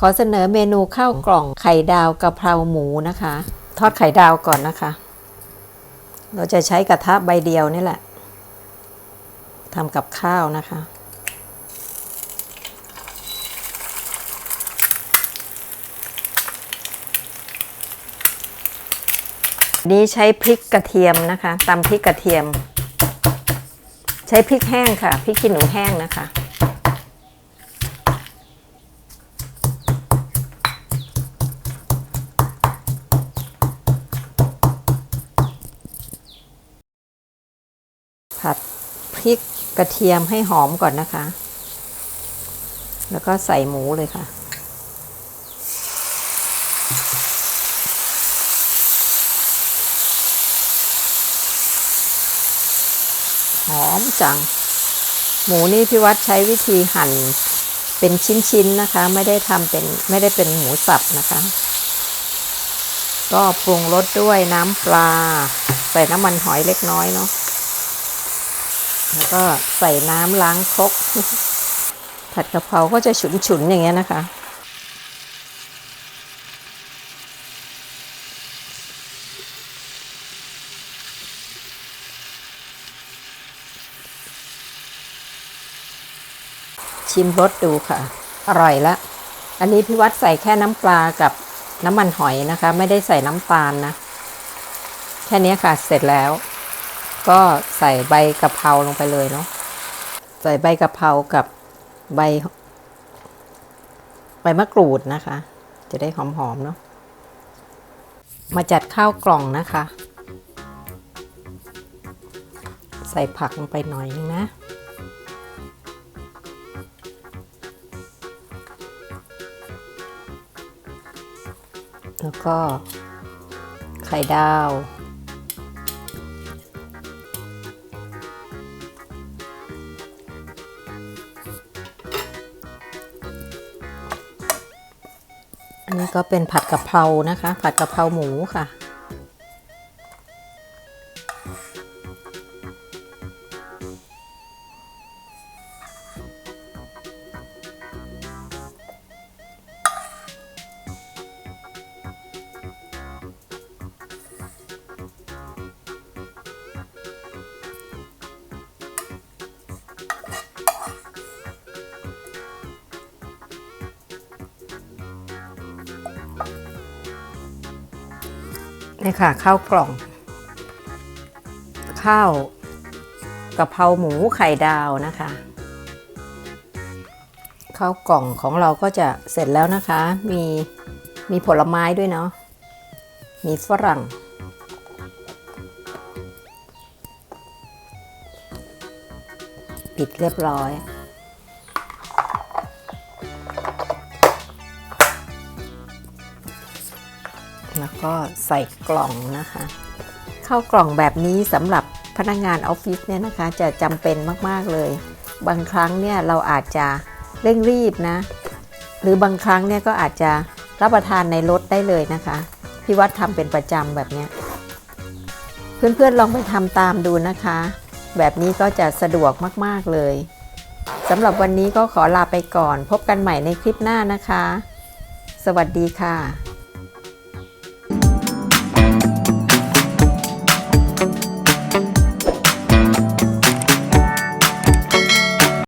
ขอเสนอเมนูข้าวกล่องไข่ดาวกะเพราหมูนะคะ ทอดไข่ดาวก่อนนะคะ เราจะใช้กระทะใบเดียวนี่แหละทำกับข้าวนะคะ นี้ใช้พริกกระเทียมนะคะตำพริกกระเทียม ใช้พริกแห้งค่ะพริกขี้หนูแห้งนะคะ ผัดพริกกระเทียมให้หอมก่อนนะคะ แล้วก็ใส่หมูเลยค่ะ หอมจัง หมูนี่พี่วัดใช้วิธีหั่นเป็นชิ้นๆนะคะ ไม่ได้ทำเป็นไม่ได้เป็นหมูสับนะคะ ก็ปรุงรสด้วยน้ำปลา ใส่น้ำมันหอยเล็กน้อยเนาะ แล้วก็ใส่น้ำล้างครก ผัดกะเพราก็จะฉุนๆอย่างเงี้ยนะคะ ชิมรสดูค่ะ อร่อยละ อันนี้พี่วัดใส่แค่น้ำปลากับน้ำมันหอยนะคะ ไม่ได้ใส่น้ำตาลนะ แค่นี้ค่ะเสร็จแล้ว ก็ใส่ใบกะเพราลงไปเลยเนาะใส่ใบกะเพรากับใบ ใบมะกรูดนะคะ จะได้หอมๆเนาะมาจัดข้าวกล่องนะคะ ใส่ผักลงไปหน่อยนึงนะแล้วก็ไข่ดาว อันนี้ก็เป็นผัดกะเพรานะคะ ผัดกะเพราหมูค่ะ นี่ค่ะข้าวกล่อง ข้าวกะเพราหมูไข่ดาวนะคะข้าวกล่องของเราก็จะเสร็จแล้วนะคะ มีมีผลไม้ด้วยเนาะมีฝรั่ง ปิดเรียบร้อย แล้วก็ใส่กล่องนะคะ เข้ากล่องแบบนี้สำหรับพนักงานออฟฟิศเนี่ยนะคะจะจำเป็นมาก ๆ เลย บางครั้งเนี่ยเราอาจจะเร่งรีบนะ หรือบางครั้งเนี่ยก็อาจจะรับประทานในรถได้เลยนะคะพี่วัดทำเป็นประจำแบบนี้เพื่อนๆลองไปทำตามดูนะคะ แบบนี้ก็จะสะดวกมากๆเลยสำหรับวันนี้ก็ขอลาไปก่อน พบกันใหม่ในคลิปหน้านะคะ สวัสดีค่ะ